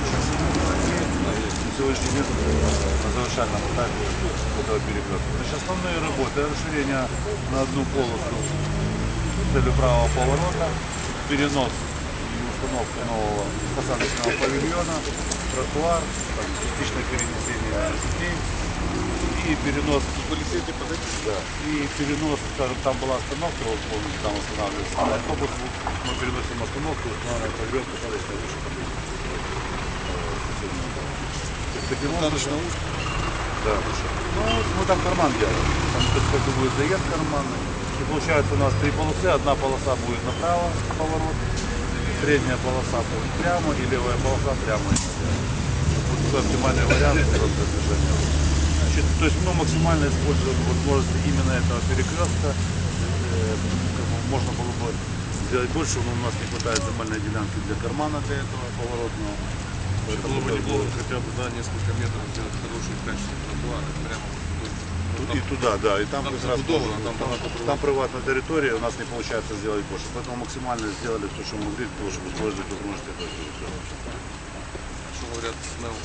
на сегодняшний день э, на завершальном этапе этого перекрестка. Значит, основные работы расширение на одну полосу с целью правого поворота, перенос и установка нового посадочного павильона, тротуар, частичное перенесение сетей и перенос Полицейский подойти. да. И перенос, скажем, там была остановка, вот помните, там останавливается автобус, мы переносим остановку, устанавливаем павильон, посадочный выше Таким образом, Достаточно узко. да. Ну, мы там карман делаем. Там как бы будет заезд карманный. И получается у нас три полосы. Одна полоса будет направо поворот, средняя полоса будет прямо и левая полоса прямо. Вот такой оптимальный вариант просто движения. Значит, то есть мы максимально используем возможности именно этого перекрестка. Э, можно было бы сделать больше, но у нас не хватает земельной делянки для кармана для этого поворотного. Было бы неплохо хотя бы да, несколько метров сделать хороший качественный тротуар. и Прямо. Ну, И там туда, да, и там, там раз там там, багато там приватная территория, у нас не получается сделать больше. Поэтому максимально сделали то, что могли, для того, чтобы использовать возможности что говорят СМЕУ.